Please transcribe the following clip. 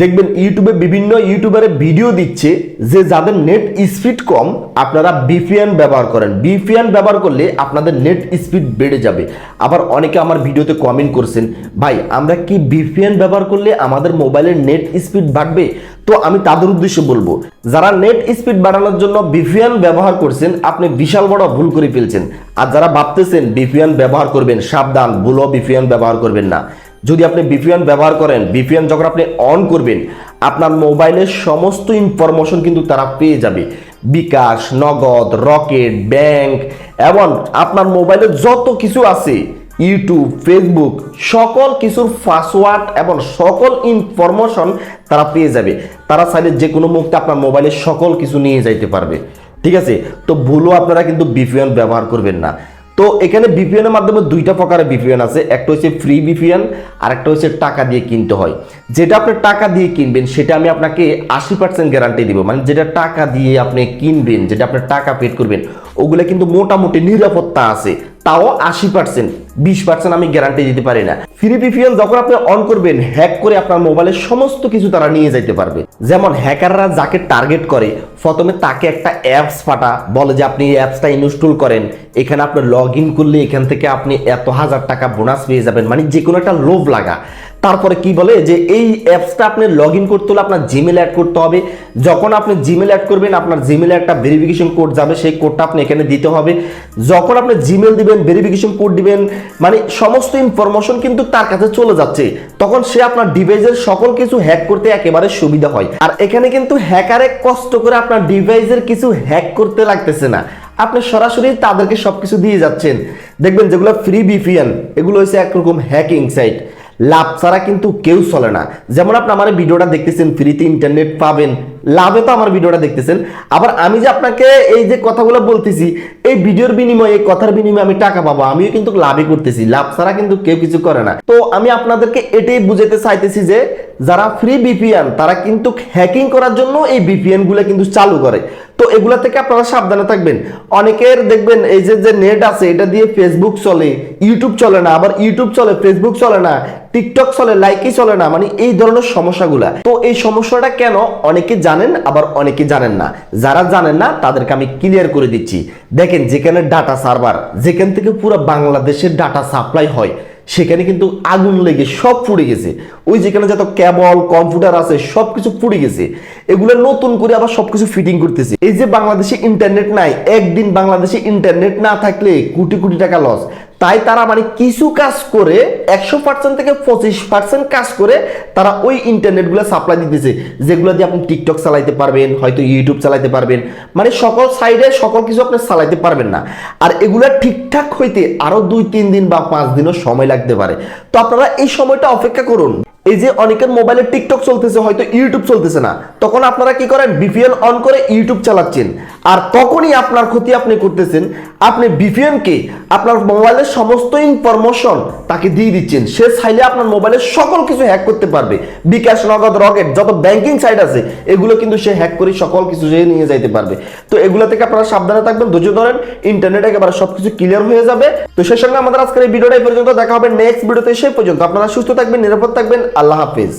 দেখবেন ইউটিউবে বিভিন্ন ইউটিউবারে ভিডিও দিচ্ছে যে যাদের নেট স্পিড কম, আপনারা বিপিএন ব্যবহার করেন। বিপিএন ব্যবহার করলে আপনাদের নেট স্পিড বেড়ে যাবে। আবার অনেকে আমার ভিডিওতে কমেন্ট করছেন, ভাই, আমরা কি বিপিএন ব্যবহার করলে আমাদের মোবাইলের নেট স্পিড বাড়বে? তো আমি তাদের উদ্দেশ্যে বলব, যারা নেট স্পিড বাড়ানোর জন্য বিপিএন ব্যবহার করছেন, আপনি বিশাল বড় ভুল করে ফেলছেন। আর যারা ভাবতেছেন বিপিএন ব্যবহার করবেন, সাবধান, ভুলও বিপিএন ব্যবহার করবেন না। যদি আপনি বিপিএন ব্যবহার করেন বিপিএন যখন আপনি অন করবেন, আপনার মোবাইলের সমস্ত ইনফরমেশন কিন্তু তারা পেয়ে যাবে। বিকাশ, নগদ, রকেট ব্যাংক এবং আপনার মোবাইলে যত কিছু আছে ইউটিউব ফেসবুক সকল কিছুর পাসওয়ার্ড এবং সকল ইনফরমেশন তারা পেয়ে যাবে। তারা চাইলে যে কোনো মুহূর্তে আপনার মোবাইলে সকল কিছু নিয়ে যাইতে পারবে। ঠিক আছে? তো ভুলও আপনারা কিন্তু বিপিএন ব্যবহার করবেন না। তো এখানে বিপিএন এর মাধ্যমে দুইটা প্রকারের বিপিএন আছে। একটা হচ্ছে ফ্রি বিপিএন আর একটা হচ্ছে টাকা দিয়ে কিনতে হয়। যেটা আপনি টাকা দিয়ে কিনবেন, সেটা আমি আপনাকে আশি পার্সেন্ট গ্যারান্টি দিব। মানে যেটা টাকা দিয়ে আপনি কিনবেন, যেটা আপনি টাকা পেড করবেন, ওগুলো কিন্তু মোটামুটি নিরাপত্তা আছে। তাও আশি পার্সেন্ট বিশ পার্সেন্ট আমি গ্যারান্টি দিতে পারি না। ফ্রি পিপিএল যখন আপনি অন করবেন হ্যাক করে আপনার মোবাইলের সমস্ত কিছু তারা নিয়ে যেতে পারবে। যেমন হ্যাকাররা যাকে টার্গেট করে, প্রথমে তাকে একটা অ্যাপস পাঠা, বলে যে আপনি অ্যাপসটা ইনস্টল করেন। এখানে আপনি লগ ইন করলে এখান থেকে আপনি এত হাজার টাকা বোনাস পেয়ে যাবেন। মানে যে কোনো একটা লোভ লাগা। তারপরে কি বলে যে এই অ্যাপসটা আপনি লগ ইন করতে হলে আপনার জিমেল অ্যাড করতে হবে। যখন আপনি জিমেল অ্যাড করবেন, আপনার জিমেলে একটা ভেরিফিকেশন কোড যাবে, সেই কোডটা আপনি এখানে দিতে হবে। যখন আপনি জিমেল দিবেন ভেরিফিকেশন কোড দিবেন মানে সমস্ত ইনফরমেশন কিন্তু তার কাছে চলে যাচ্ছে। তখন সে আপনার ডিভাইসের সকল কিছু হ্যাক করতে একেবারে সুবিধা হয়। আর এখানে কিন্তু হ্যাকারে কষ্ট করে আপনার ডিভাইসের কিছু হ্যাক করতে লাগতেছে না। আপনি সরাসরি তাদেরকে সবকিছু দিয়ে যাচ্ছেন। দেখবেন যেগুলো ফ্রি বিপিএন এগুলো হচ্ছে একরকম হ্যাকিং সাইট লাভ ছাড়া কিন্তু কেউ চলে না। যেমন আপনি আমার ভিডিওটা দেখতেছেন, ফ্রিতে ইন্টারনেট পাবেন, লাভে তো আমার ভিডিওটা দেখতেছেন। আবার আমি যে আপনাকে এই যে কথাগুলো বলতেছি, এই ভিডিওর বিনিময়ে, এই কথার বিনিময়ে আমি টাকা পাবো, আমিও কিন্তু লাভই করতেছি, লাভ ছাড়া কিন্তু কেউ কিছু করে না। তো আমি আপনাদেরকে এটাই বুঝাতে চাইতেছি যে, যারা ফ্রি বিপিএন তারা কিন্তু হ্যাকিং করার জন্য এই বিপিএনগুলো কিন্তু চালু করে। তো এগুলা থেকে আপনারা সাবধানে থাকবেন। অনেকের দেখবেন এই যে যে নেট আছে, এটা দিয়ে ফেসবুক চলে ইউটিউব চলে না, আবার ইউটিউব চলে ফেসবুক চলে না টিকটক চলে লাইকই চলে না মানে এই ধরনের সমস্যাগুলা। তো এই সমস্যাটা কেন অনেকে জানেন, আবার অনেকে জানেন না? যারা জানেন না, তাদেরকে আমি ক্লিয়ার করে দিচ্ছি। দেখেন যেখানে ডাটা সার্ভার যেখান থেকে পুরো বাংলাদেশের ডাটা সাপ্লাই হয় সেখানে কিন্তু আগুন লেগে সব পুড়ে গেছে। ওই যেখানে যত কেবল কম্পিউটার আছে সব কিছু পুড়ে গেছে। এগুলো নতুন করে আবার সব কিছু ফিটিং করতেছে। এই যে বাংলাদেশে ইন্টারনেট নাই, একদিন বাংলাদেশে ইন্টারনেট না থাকলে কোটি কোটি টাকা লস তাই তারা মানে কিছু কাজ করে, একশো পার্সেন্ট থেকে পঁচিশ পার্সেন্ট কাজ করে তারা ওই ইন্টারনেটগুলো সাপ্লাই দিতেছে, যেগুলো দিয়ে আপনি টিকটক চালাইতে পারবেন, হয়তো ইউটিউব চালাইতে পারবেন। মানে সকল সাইডে সকল কিছু আপনি চালাইতে পারবেন না। আর এগুলো ঠিকঠাক হইতে আরও দুই তিন দিন বা পাঁচ দিনও সময় লাগতে পারে। তো আপনারা এই সময়টা অপেক্ষা করুন। এই যে অনেকের মোবাইলে টিকটক চলতেছে, হয়তো ইউটিউব চলতেছে না। তখন আপনারা কি করেন? বিপিএল অন করে ইউটিউব চালাচ্ছেন। আর তখনই আপনার ক্ষতি আপনি করতেছেন, আপনি বিপিএন কে আপনার মোবাইলের সমস্ত ইনফরমেশন তাকে দিয়ে দিচ্ছেন। সে চাইলে আপনার মোবাইলের সকল কিছু হ্যাক করতে পারবে। বিকাশ, নগদ, রকেট, যত ব্যাংকিং সাইট আছে, এগুলো কিন্তু সে হ্যাক করে সকল কিছু সে নিয়ে যাইতে পারবে। তো এগুলো থেকে আপনারা সাবধানে থাকবেন, ধৈর্য ধরেন ইন্টারনেট একেবারে সবকিছু ক্লিয়ার হয়ে যাবে। তো সেই সঙ্গে আমাদের আজকের এই ভিডিওটা এই পর্যন্ত, দেখা হবে নেক্সট ভিডিওতে, সেই পর্যন্ত। আপনারা সুস্থ থাকবেন, নিরাপদ থাকবেন, আল্লাহ হাফিজ।